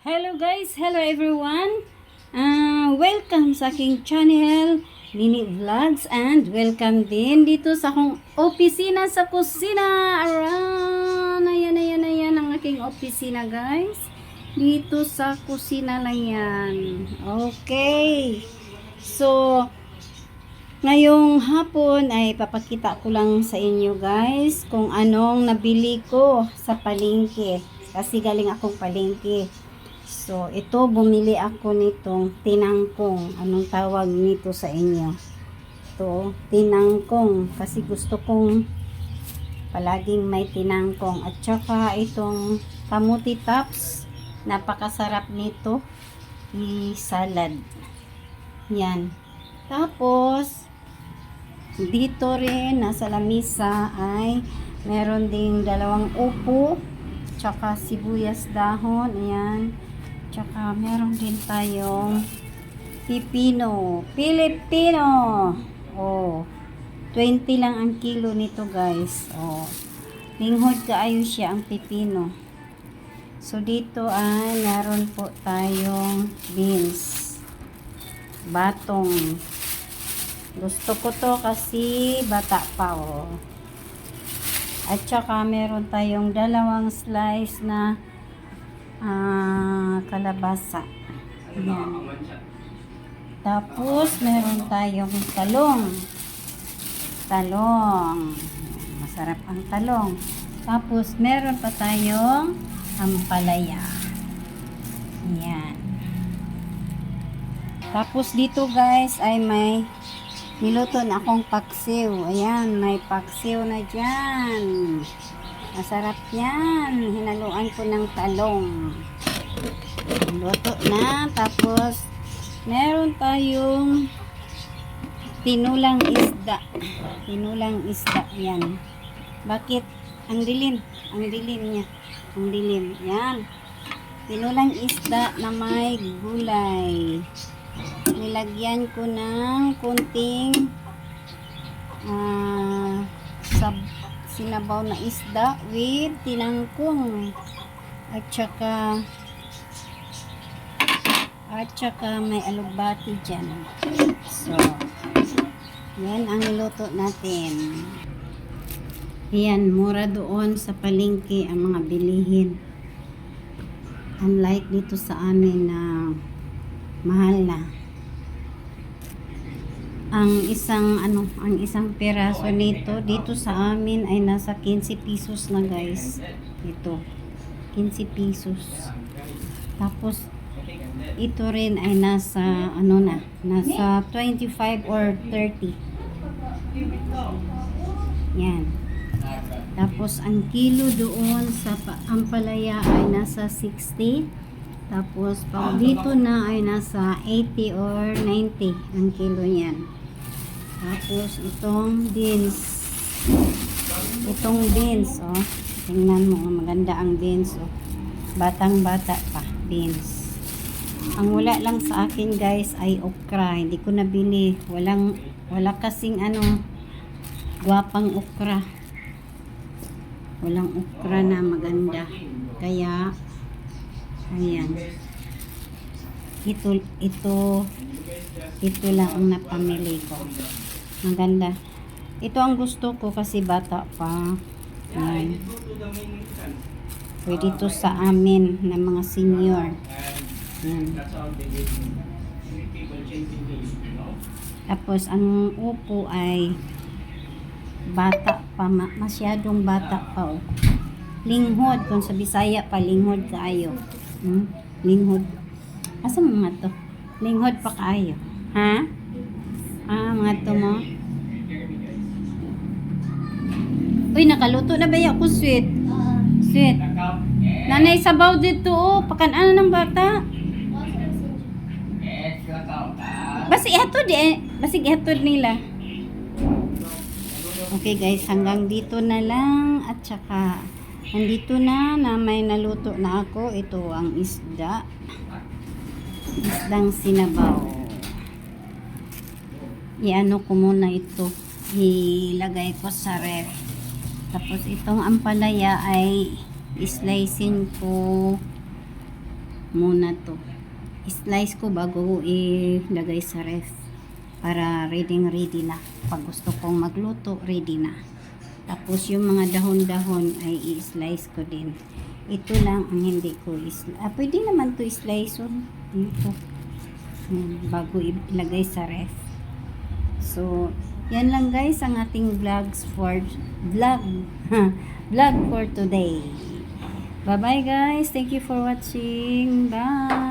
Hello guys, hello everyone. Ah, welcome sa aking channel, Nini Vlogs and welcome din dito sa akong opisina sa kusina. Aran, ayan, ayan, ayan ang aking opisina guys. Dito sa kusina na yan. Okay. So, ngayong hapon ay papakita ko lang sa inyo guys kung anong nabili ko sa palengke. Kasi galing akong palengke. So, ito, bumili ako nitong tinangkong. Anong tawag nito sa inyo? Ito, tinangkong. Kasi gusto kong palaging may tinangkong. At saka itong kamuti tops. Napakasarap nito. I-salad. Yan. Tapos, dito rin, nasa lamisa ay meron ding dalawang upo. Tsaka sibuyas dahon. Ayan. Tsaka meron din tayong pipino. Filipino. Oh. 20 lang ang kilo nito guys. Oh. Linghod kaayo siya ang pipino. So dito ay meron po tayong beans. Batong. Gusto ko to kasi bata pa oh. At saka meron tayong dalawang slice na ah, kalabasa. Yan. Tapos, meron tayong talong. Talong. Masarap ang talong. Tapos, meron pa tayong ampalaya. Yan. Tapos, dito guys, ay may niluto na akong paksiw. Ayan, may paksiw na dyan. Masarap yan. Hinaluan ko ng talong. Luto na. Tapos, meron tayong tinulang isda. Tinulang isda. Yan. Bakit? Ang dilim. Ang dilim niya. Ang dilim. Yan. Tinulang isda na may gulay. Nilagyan ko ng kunting ah sab sinabaw na isda with tinangkong. At saka at saka may alugbati dyan. So yan ang niluto natin. Yan mura doon sa palengke ang mga bilihin. Unlike dito sa amin na mahal na ang isang ano ang isang peraso nito dito sa amin ay nasa 15 pesos na guys. Ito 15 pesos. Tapos ito rin ay nasa ano na nasa 25 or 30 yan. Tapos ang kilo doon sa pa- ampalaya ay nasa 60 tapos pag dito na ay nasa 80 or 90 ang kilo niyan tapos itong beans. Itong beans, oh. Tingnan mo, oh, maganda ang beans, oh. Batang bata pa, beans. Ang wala lang sa akin, guys, ay okra. Hindi ko nabili. Walang, wala kasing ano, gwapang okra. Walang okra na maganda. Kaya, ayan. Ito, ito, ito lang ang napamili ko. Maganda. Ito ang gusto ko kasi bata pa. Ayan. Pwede ito sa amin na mga senior. Ayan. Tapos ang upo ay bata pa, ma- masyadong bata pa. Oh. Linghod, kung sa Bisaya pa, linghod kaayo. Hmm? Linghod. Asa mga to? Linghod pa kaayo. Ha? Ah, mga to mo. Uy, nakaluto na ba ako, sweet? Sweet. Nanay, sabaw dito, oh. Pakan-ano ng bata? Basi eto di, eh. Basi eto nila. Okay guys, hanggang dito na lang. At saka, nandito na na may naluto na ako. Ito ang isda. Isdang sinabaw. Iano ko muna ito. Ilagay ko sa ref. Tapos itong ampalaya ay slicing ko muna to. Slice ko bago ilagay sa ref. Para ready ready na. Pag gusto kong magluto, ready na. Tapos yung mga dahon-dahon ay i-slice ko din. Ito lang ang hindi ko is ah, pwede naman to slice on dito. Yan, bago ilagay sa ref. So, yan lang guys ang ating vlogs for vlog vlog for today. Bye bye guys. Thank you for watching. Bye.